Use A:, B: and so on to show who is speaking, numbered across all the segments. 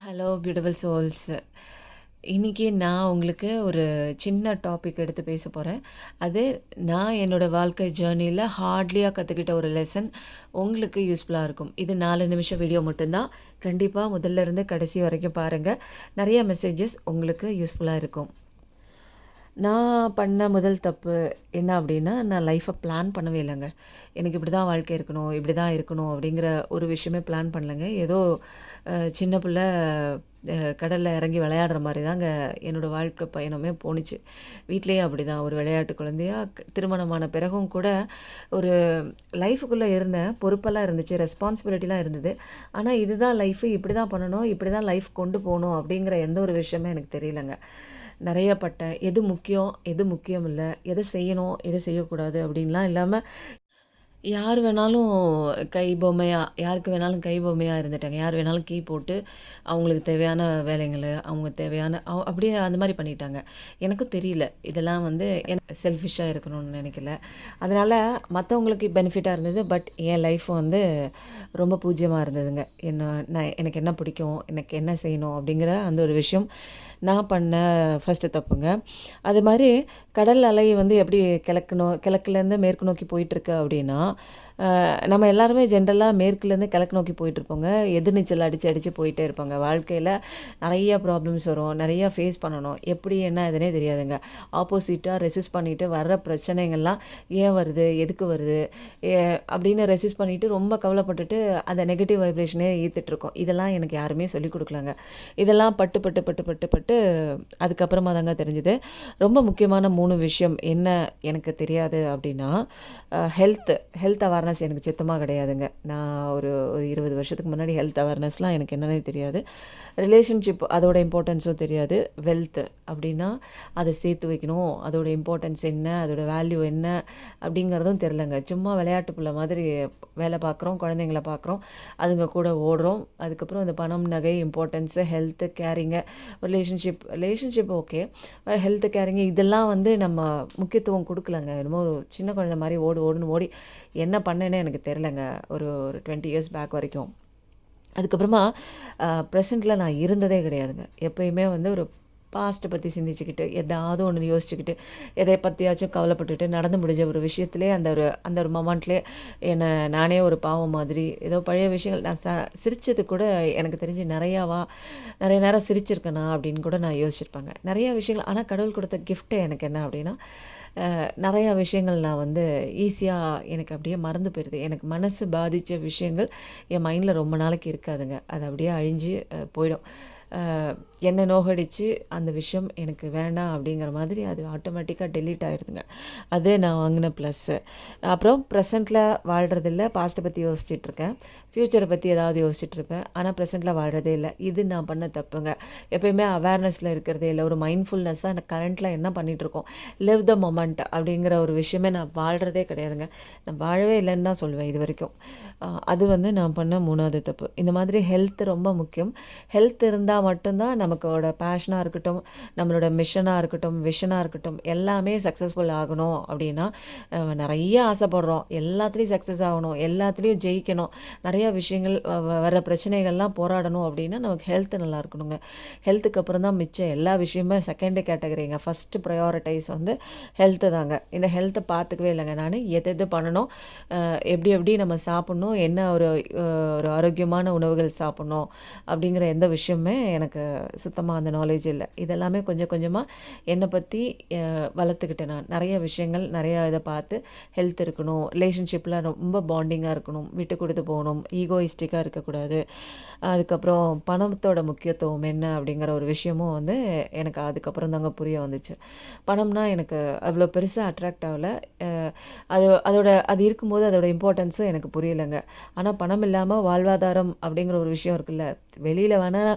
A: Hello beautiful souls இன்றைக்கி நான் உங்களுக்கு ஒரு சின்ன டாபிக் எடுத்து பேச போகிறேன் அது நான் என்னோடய வாழ்க்கை ஜேர்னியில் ஹார்ட்லியாக கற்றுக்கிட்ட ஒரு லெசன் உங்களுக்கு யூஸ்ஃபுல்லாக இருக்கும். இது நாலு நிமிஷம் வீடியோ மட்டும்தான். கண்டிப்பாக முதல்ல இருந்து கடைசி வரைக்கும் பாருங்கள் நிறைய மெசேஜஸ் உங்களுக்கு யூஸ்ஃபுல்லாக இருக்கும். நான் பண்ண முதல் தப்பு என்ன அப்படின்னா நான் லைஃப்பை பிளான் பண்ணவே இல்லைங்க. எனக்கு இப்படி தான் வாழ்க்கை இருக்கணும் இப்படி தான் இருக்கணும் அப்படிங்கிற ஒரு விஷயமே பிளான் பண்ணலைங்க. ஏதோ சின்ன பிள்ளை கடலில் இறங்கி விளையாடுற மாதிரி தாங்க என்னோடய வாழ்க்கை பயணமே போணுச்சு. வீட்லேயே அப்படி தான் ஒரு விளையாட்டு குழந்தையாக திருமணமான பிறகும் கூட ஒரு லைஃபுக்குள்ளே இருந்தேன். பொறுப்பெல்லாம் இருந்துச்சு ரெஸ்பான்சிபிலிட்டிலாம் இருந்தது. ஆனால் இதுதான் லைஃபு இப்படி தான் பண்ணணும் இப்படி தான் லைஃப் கொண்டு போகணும் அப்படிங்கிற எந்த ஒரு விஷயமே எனக்கு தெரியலங்க. நிறைய பட்டேன் எது முக்கியம் எது முக்கியம் இல்லை எதை செய்யணும் எதை செய்யக்கூடாது அப்படின்லாம் இல்லாமல் யார் வேணாலும் கை பொம்மையாக யாருக்கு வேணாலும் கை பொம்மையாக இருந்துட்டாங்க. யார் வேணாலும் கீ போட்டு அவங்களுக்கு தேவையான வேலைங்களை அவங்க தேவையான அவ- அப்படியே அந்த மாதிரி பண்ணிட்டாங்க. எனக்கும் தெரியல. இதெல்லாம் வந்து செல்ஃபிஷாக இருக்கணும்னு நினைக்கல. அதனால் மற்றவங்களுக்கு பெனிஃபிட்டாக இருந்தது பட் என் லைஃப் வந்து ரொம்ப பூஜ்யமாக இருந்ததுங்க. என்ன நான் எனக்கு என்ன பிடிக்கும் எனக்கு என்ன செய்யணும் அப்படிங்கிற அந்த ஒரு விஷயம் நான் பண்ண ஃபஸ்ட்டு தப்புங்க. அது மாதிரி கடல் அலை வந்து எப்படி கிழக்கு கிழக்குலேருந்து மேற்கு நோக்கி போயிட்டுருக்கு அப்படின்னா நம்ம எல்லாருமே ஜென்ரலாக மேற்குலேருந்து கிழக்கு நோக்கி போயிட்டுருப்போங்க. எதிர்நீச்சல் அடித்து அடித்து போயிட்டே இருப்பாங்க. வாழ்க்கையில் நிறைய ப்ராப்ளம்ஸ் வரும். நிறையா ஃபேஸ் பண்ணணும். எப்படி என்ன எதுனே தெரியாதுங்க. ஆப்போசிட்டாக ரெசிஸ்ட் பண்ணிவிட்டு வர்ற பிரச்சனைகள்லாம் ஏன் வருது? எதுக்கு வருது? அப்படின்னு ரெசிஸ்ட் பண்ணிவிட்டு ரொம்ப கவலைப்பட்டுட்டு அந்த நெகட்டிவ் வைப்ரேஷனே ஈர்த்துட்ருக்கோம் இதெல்லாம் எனக்கு யாருமே சொல்லிக் கொடுக்கலங்க. இதெல்லாம் பட்டு பட்டு பட்டு பட்டு பட்டு அதுக்கப்புறமா தாங்க தெரிஞ்சுது. ரொம்ப முக்கியமான மூணு விஷயம் என்ன எனக்கு தெரியாது அப்படின்னா ஹெல்த் ஹெல்த் அவேர்னஸ் எனக்கு சுத்தமாக கிடையாதுங்க. நான் ஒரு ஒரு இருபது வருஷத்துக்கு முன்னாடி ஹெல்த் அவேர்னஸ்லாம் எனக்கு என்னன்னே தெரியாது. ரிலேஷன்ஷிப் அதோட இம்பார்ட்டன்ஸும் தெரியாது. வெல்த் அப்படின்னா அதை சேர்த்து வைக்கணும். அதோட இம்பார்ட்டன்ஸ் என்ன? அதோட வேல்யூ என்ன? அப்படிங்கிறதும் தெரிலங்க சும்மா விளையாட்டு பிள்ளை மாதிரி வேலை பார்க்குறோம் குழந்தைங்கள பார்க்குறோம். அதுங்க கூட ஓடுறோம். அதுக்கப்புறம் அந்த பணம் நகை importance health caring relationship relationship okay health caring இதெல்லாம் வந்து நம்ம முக்கியத்துவம் கொடுக்கலங்க. என்னமோ ஒரு சின்ன குழந்தை மாதிரி ஓடு ஓடுன்னு ஓடி என்ன பண்ணேன்னு எனக்கு தெரிலங்க ஒரு ஒரு டுவெண்ட்டி இயர்ஸ் பேக் வரைக்கும். அதுக்கப்புறமா ப்ரெசண்ட்டில் நான் இருந்ததே கிடையாதுங்க. எப்பயுமே வந்து ஒரு பாஸ்ட்டை பற்றி சிந்திச்சுக்கிட்டு எதாவது ஒன்று யோசிச்சுக்கிட்டு எதை பற்றியாச்சும் கவலைப்பட்டுட்டு நடந்து முடிஞ்ச ஒரு விஷயத்திலே அந்த ஒரு அந்த ஒரு மொமெண்ட்லேயே என்னை நானே ஒரு பாவம் மாதிரி ஏதோ பழைய விஷயங்கள் நான் ச சிரித்தது கூட எனக்கு தெரிஞ்சு நிறையாவா நிறைய நேரம் சிரிச்சிருக்கேனா அப்படின்னு கூட நான் யோசிச்சிருப்பாங்க. நிறையா விஷயங்கள் ஆனால் கடவுள் கொடுத்த கிஃப்ட்டு எனக்கு என்ன அப்படின்னா நிறையா விஷயங்கள் நான் வந்து ஈஸியாக எனக்கு அப்படியே மறந்து போயிடுது எனக்கு மனசு பாதித்த விஷயங்கள் என் மைண்டில் ரொம்ப நாளைக்கு இருக்காதுங்க. அது அப்படியே அழிஞ்சு போயிடும். என்னை நோகடிச்சு அந்த விஷயம் எனக்கு வேண்டாம் அப்படிங்கிற மாதிரி அது ஆட்டோமேட்டிக்காக டெலீட் ஆயிடுதுங்க அது நான் வாங்கின ப்ளஸ்ஸு அப்புறம் ப்ரெசண்ட்டில் வாழ்கிறதில்ல பாஸ்ட்டை பற்றி யோசிச்சுட்டு இருக்கேன் ஃப்யூச்சரை பற்றி ஏதாவது யோசிச்சுட்டு இருப்பேன் ஆனால் ப்ரெசென்ட்டில் வாழ்கிறதே இல்லை. இது நான் பண்ண தப்புங்க. எப்பயுமே அவேர்னஸில் இருக்கிறதே இல்லை. ஒரு மைண்ட்ஃபுல்னஸ்ஸாக எனக்கு கரண்ட்டில் என்ன பண்ணிகிட்ருக்கோம் லிவ் த மொமெண்ட் அப்படிங்கிற ஒரு விஷயமே நான் வாழ்கிறதே கிடையாதுங்க. நான் வாழவே இல்லைன்னு தான் சொல்லுவேன் இது வரைக்கும். அது வந்து நான் பண்ண மூணாவது தப்பு. இந்த மாதிரி ஹெல்த் ரொம்ப முக்கியம். ஹெல்த் இருந்தால் மட்டும்தான் நமக்கோட பேஷனாக இருக்கட்டும் நம்மளோட மிஷனாக இருக்கட்டும் விஷனாக இருக்கட்டும் எல்லாமே சக்ஸஸ்ஃபுல் ஆகணும் அப்படின்னா நிறைய ஆசைப்படுறோம். எல்லாத்துலேயும் சக்ஸஸ் ஆகணும் எல்லாத்துலேயும் ஜெயிக்கணும். நிறையா விஷயங்கள் வ- வர பிரச்சனைகள்லாம் போராடணும் அப்படின்னா நமக்கு ஹெல்த் நல்லா இருக்கணுங்க. ஹெல்த்துக்கு அப்புறம் தான் மிச்சம் எல்லா விஷயமே செகண்ட் கேட்டகரிங்க ஃபஸ்ட்டு ப்ரையாரிட்டைஸ் வந்து ஹெல்த்து தாங்க. இந்த ஹெல்த்தை பார்த்துக்கவே இல்லைங்க நான். எது எது பண்ணணும் எப்படி எப்படி நம்ம சாப்பிட்ணும் என்ன ஒரு ஒரு ஆரோக்கியமான உணவுகள் சாப்பிட்ணும் அப்படிங்கிற எந்த விஷயமே எனக்கு சுத்தமாக அந்த நாலேஜ் இல்லை. இதெல்லாமே கொஞ்சம் கொஞ்சமாக என்னை பற்றி வளர்த்துக்கிட்டேன் நான். நிறைய விஷயங்கள் நிறையா இதை பார்த்து ஹெல்த் இருக்கணும் ரிலேஷன்ஷிப்பில் ரொம்ப பாண்டிங்காக இருக்கணும் விட்டு கொடுத்து போகணும் ஈகோயிஸ்டிக்காக இருக்கக்கூடாது அதுக்கப்புறம் பணத்தோட முக்கியத்துவம் என்ன அப்படிங்கிற ஒரு விஷயமும் வந்து எனக்கு அதுக்கப்புறம் தாங்க புரிய வந்துச்சு. பணம்னா எனக்கு அவ்வளோ பெருசாக அட்ராக்ட் ஆகலை. அது அதோட அது இருக்கும்போது அதோட இம்பார்ட்டன்ஸும் எனக்கு புரியலைங்க. ஆனால் பணம் இல்லாமல் வாழ்வாதாரம் அப்படிங்கிற ஒரு விஷயம் இருக்குல்ல. வெளியில் வேணால்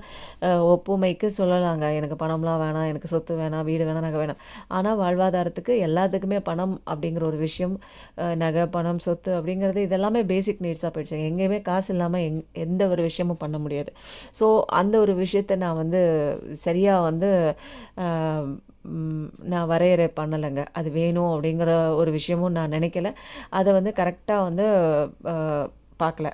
A: ஒப்புமைக்கு சொல்லலாங்க. எனக்கு பணம்லாம் வேணாம் எனக்கு சொத்து வேணாம் வீடு வேணாம் நகை வேணாம். ஆனால் வாழ்வாதாரத்துக்கு எல்லாத்துக்குமே பணம் அப்படிங்கிற ஒரு விஷயம் நகை பணம் சொத்து அப்படிங்கிறது இதெல்லாமே பேசிக் நீட்ஸாக போயிடுச்சு. எங்கேயுமே காசு இல்லாமல் எங் எந்த ஒரு விஷயமும் பண்ண முடியாது. ஸோ அந்த ஒரு விஷயத்தை நான் வந்து சரியாக வந்து நான் வரையறை பண்ணலைங்க. அது வேணும் அப்படிங்கிற ஒரு விஷயமும் நான் நினைக்கல. அதை வந்து கரெக்டாக வந்து பார்க்கல.